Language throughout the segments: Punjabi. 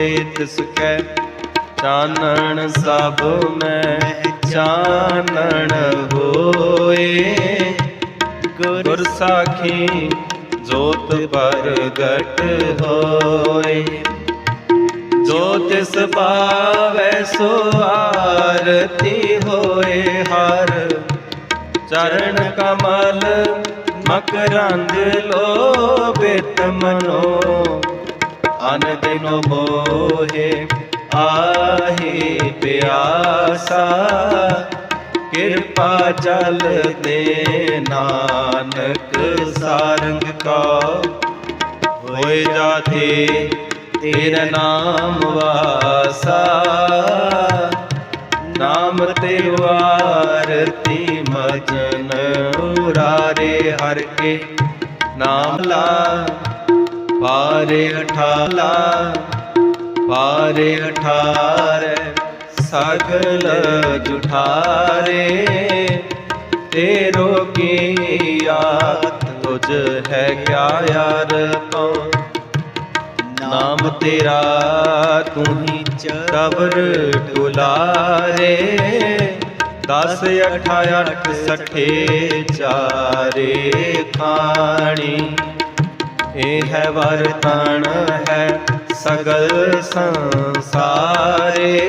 ਤਿਸ ਕੈ ਚਾਨਣ ਸਭ ਮੈਂ ਚਾਨਣ ਹੋਏ। ਗੁਰ ਸਾਖੀ ਜੋਤ ਪ੍ਰਗਟ ਹੋਏ। ਜੋ ਤਿਸ ਪਾਵੈ ਸੋ ਆਰਤੀ ਹੋਏ। ਹਰ ਚਰਨ ਕਮਲ ਮਕਰੰਦ ਲੋਭਿਤ ਮਨੋ। ਅਨ ਦਿਨ ਮੋਹੇ ਆਹੀ ਪਿਆਸਾ। ਕਿਰਪਾ ਜਲ ਦੇ ਨਾਨਕ, ਸਾਰੰਗ ਕਾ। ਹੋਏ ਜਾਤੇ ਤੇਰਾ ਨਾਮ ਵਾਸਾ। ਨਾਮ ਤੇ ਵਾਰਤੀ ਮਜਨ ਉਰਾਰੇ ਹਰ ਕੇ। ਨਾਮ ਲਾ ਪਾਰੇ ਅਠਾਲਾ, ਪਾਰੇ ਅਠਾਰੇ, ਸਗਲ ਜੁਠਾਰੇ। ਤੇਰੋ ਕੀ ਆਤ ਤੁਝ ਹੈ ਕਿਆ ਯਾਰ ਪਉ ਨਾਮ ਤੇਰਾ ਤੂੰ ਹੀ ਚਬਰ ਡੁਲਾਰੇ। ਦਸ ਅਠਾ ਅੱਠ ਸਠੇ ਚਾਰੇ ਖਾਣੀ। ਇਹ ਹੈ ਵਰਤਨ ਹੈ ਸਗਲ ਸੰਸਾਰੇ।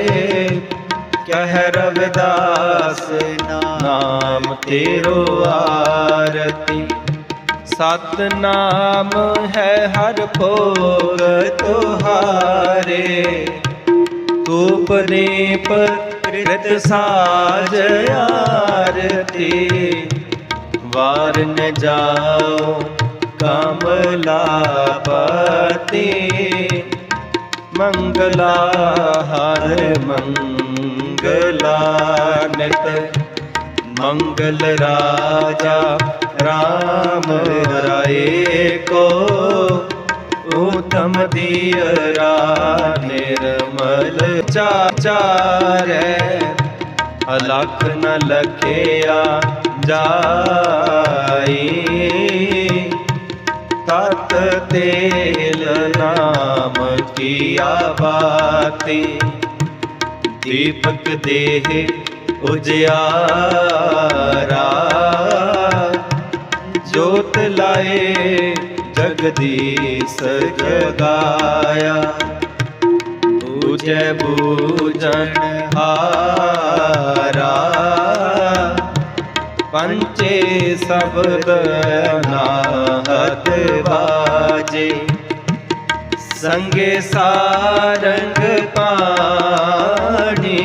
ਕਹਿ ਰਵਿਦਾਸ ਨਾਮ ਤੇਰੋ ਆਰਤੀ। ਸਤਨਾਮ ਹੈ ਹਰ ਭੋਗ ਤੁਹਾਰੇ। ਤੂਪ ਦੀਪ ਕ੍ਰਿਤ ਸਾਜ ਆਰਤੀ। ਵਾਰਨ ਜਾਓ कमलापते। मंगला हर मंगलानत। मंगल राजा राम राय को उत्तम दियरा निर्मल चाचार अलख न लखिया जाई। ਤਤ ਤੇਲ ਨਾਮ ਕੀਆ ਬਾਤੀ। ਦੀਪਕ ਦੇਹ ਉਜਿਆਰਾ ਜੋਤ ਲਾਏ ਜਗਦੀਸ਼ ਜਗਾਇਆ। ਬੂਝੈ ਬੂਝਣ ਹਾਰਾ। ਪੰਚੇ ਸ਼ਬਦ ਨਾਹਤ ਬਾਜੇ। ਸੰਗੇ ਸਾਰੰਗ ਪਾਣੀ।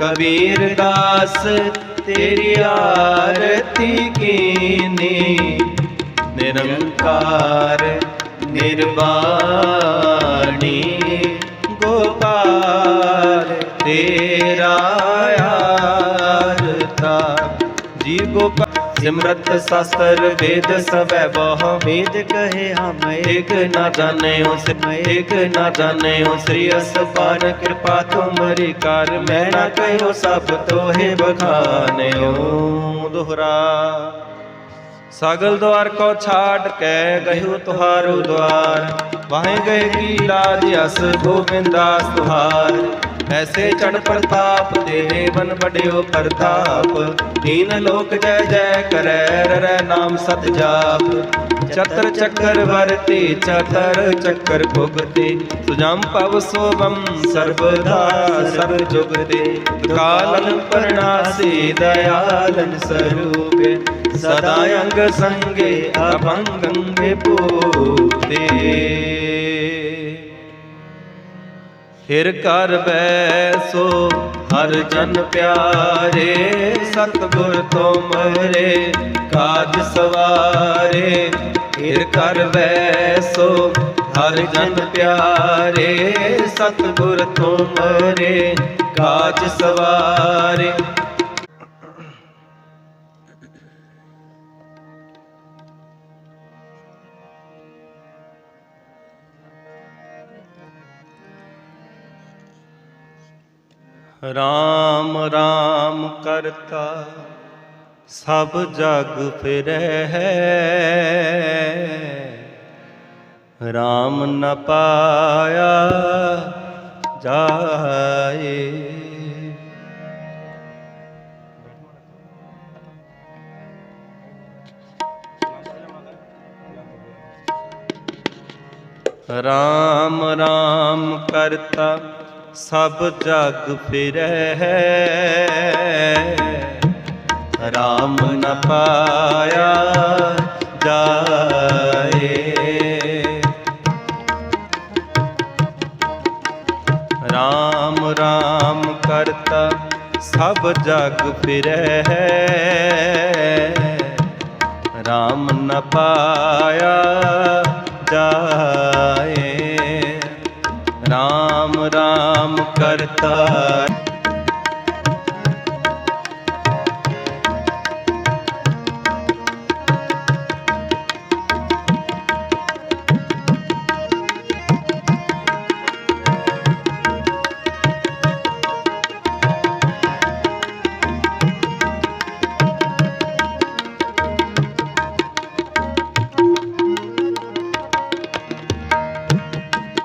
ਕਬੀਰ ਦਾਸ ਤੇਰੀ ਆਰਤੀ ਕੀਨੀ। ਨਿਰੰਕਾਰ ਨਿਰਵਾਣੀ ਸਿਮਰਤ ਸਾਸਤਰ ਵੇਦ ਸਭੈ ਬਹੁ। ਵੇਦ ਕਹੇ ਹਮ ਇਕ ਨਾ ਜਾਣਿਓ ਸਿਮੈ ਇਕ ਨਾ ਜਾਣਿਓ ਸ੍ਰੀ ਅਸਪਾਨ। ਕਿਰਪਾ ਤੁਮਰੀ ਕਰ ਮੈਂ ਨਾ ਕਹਿਓ ਸਭ ਤੋਹੇ ਬਖਾਨਿਓ। ਦੁਹਰਾ। ਸਗਲ ਦਵਾਰ ਕੋ ਛਾੜ ਕੇ ਗਹਿਉ ਤੁਹਾਰੂ ਦਵਾਰ ਵਾਹੇ ਗਏ ਕੀ ਲਾਜ ਅਸ ਗੋਬਿੰਦਾਸ ਤੁਹਾਰ। ਐਸੇ ਚੜ ਪ੍ਰਤਾਪ ਤੇਰੇ ਬਨ ਬੜਿਓ ਪ੍ਰਤਾਪ ਦੀਨ ਲੋਕ ਜੈ ਜੈ ਕਰੈ, ਰਰੈ ਨਾਮ ਸਤ ਜਾਪ। ਚਤਰ ਚੱਕਰ ਵਰਤੇ, ਚਤਰ ਚੱਕਰ ਭੁਗਤੇ। ਸੁਜਮ ਪਵ ਸੋਵਮ ਸਰਬਦਾ ਸਰਬ ਜੁਗਤੇ। ਕਾਲਨ ਪਰਣਾਸੀ ਦਇਆਲਨ ਸਰੂਪੇ। ਸਦਾ ਅੰਗ ਸੰਗੇ ਅਭੰਗੰਗੇ ਪੂਤੇ ਫਿਰ ਕਰ ਬੈਸੋ, ਹਰ ਜਨ ਪਿਆਰੇ, ਸਤਗੁਰ ਤੁਮਰੇ ਕਾਜ ਸਵਾਰੇ। ਫਿਰ ਕਰ ਬੈਸੋ, ਹਰ ਜਨ ਪਿਆਰੇ, ਸਤਗੁਰ ਤੁਮਰੇ ਕਾਜ ਸਵਾਰੇ। ਰਾਮ ਰਾਮ ਕਰਤਾ ਸਭ ਜਗ ਫਿਰੈ। ਹੈ RAM ਨ ਪਾਇਆ ਜਾਏ। ਰਾਮ ਰਾਮ ਕਰਤਾ। ਸਭ ਜਗ ਫਿਰੈ। ਰਾਮ ਨ ਪਾਇਆ ਜਾਏ। ਰਾਮ ਰਾਮ ਕਰਤਾ ਸਭ ਜਗ ਫਿਰੈ। ਰਾਮ ਨ ਪਾਇਆ ਰਾਮ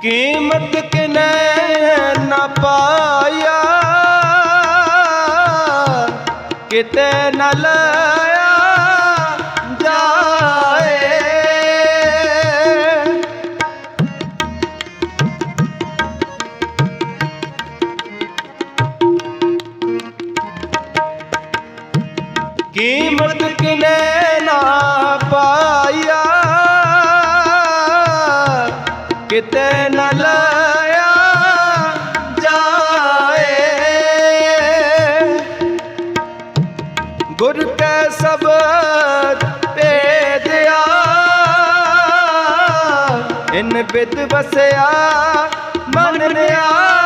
ਕੀਮਤ ਕਿਨੈ ਨਾ ਪਾਇਆ? ਕਿਤੇ ਨ ਲਿਆ ਬਿਦ ਵਸਿਆ ਮਨ ਨਿਆਏ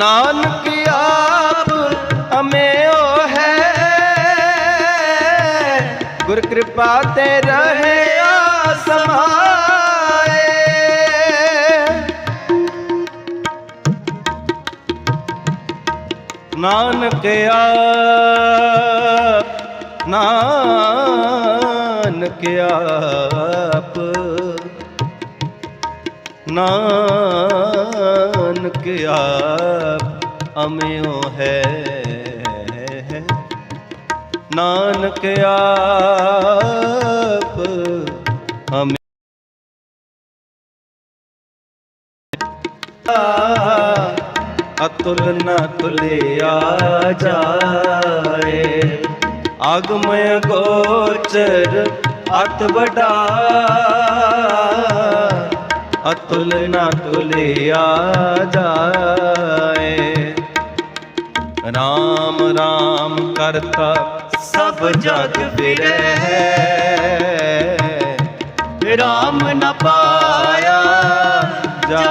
ਨਾਨਕ ਆਪ ਅਮਿਓ ਹੈ। ਗੁਰ ਕਿਰਪਾ ਤੇ ਰਹਿਆ ਸਮਾਏ ਨਾਨਕ ਆਪ ਨਾਨਕ ਆਪ ਨਾਨਕ ਆਪ ਅਮਿਓ ਹੈ। ਨਾਨਕ ਆਪ ਅਮਿ ਅਤੁਲ ਨ ਤੁਲਿਆ ਜਾਏ। ਆਗਮਯ ਗੋਚਰ ਅਤ ਵਡਾ ਅਤੁਲ ਨ ਤੁਲਿਆ ਜਾਏ। ਰਾਮ ਰਾਮ ਕਰਤਾ ਸਭ ਜਗ ਫਿਰੈ। ਰਾਮ ਨਾ ਪਾਇਆ ਜਾ